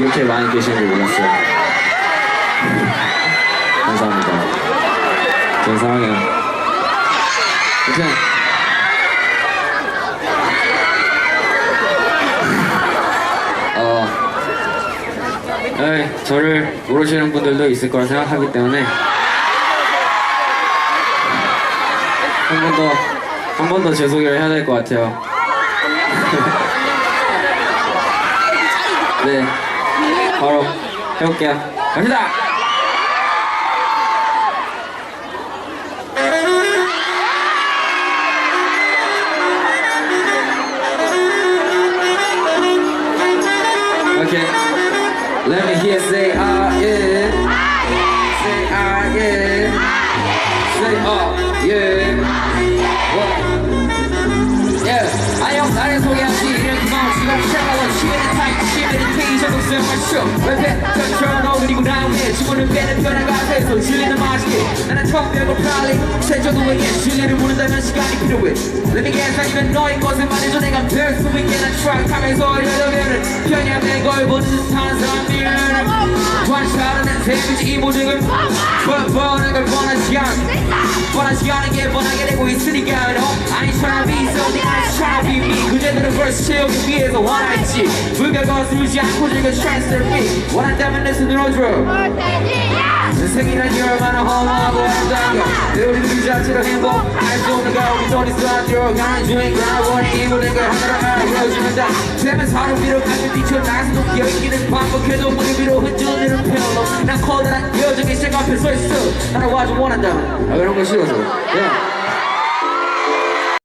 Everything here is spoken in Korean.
이렇게 많이 계시는 줄 몰랐어요. 감사합니다. 전 사랑해요. 아무튼 어, 네, 저를 모르시는 분들도 있을 거라 생각하기 때문에 한 번 더, 한 번더제 소개를 해야 될 것 같아요. 네, 바로 해볼게요. 갑니다! Okay, let me hear say ah 주문을 빼는 편한 가사에서 진리는 맛있게. 나는 청벽을 빨리 세조도에게 진리를 모른다면 시간이 필요해. Let me guess 아니면 너의 것을 말해줘. 내가 될수 있게 난 트랙 하면서 이러려면은 편향된 걸 보는 듯한 사람이면 관찰하는 데미지 이 모든 걸 뻔뻔한 걸 원하지 않아 뻔하지 않은 게 뻔하게 되고 verse 채우기 위해서 원하지 불가 거스르지 않고 즐겨 me 원한다면 내 손으로 들어 인생이란 게 얼마나 허무하고 아름다운가 내 우리 그 자체로 행복할 수 없는 가 우리 돈이 쏴줘 가는 중인 가원이 이 모든 걸 하나로 알려주는다 되면 서로 위로 가면 뛰쳐나가서 높여 있기는 반복해도 무릎 위로 흔들리는 편로 난 커다란 여정의 시작 앞에 서 있어 나를 와줘 원한다면 아 그런 거 싫어서. 야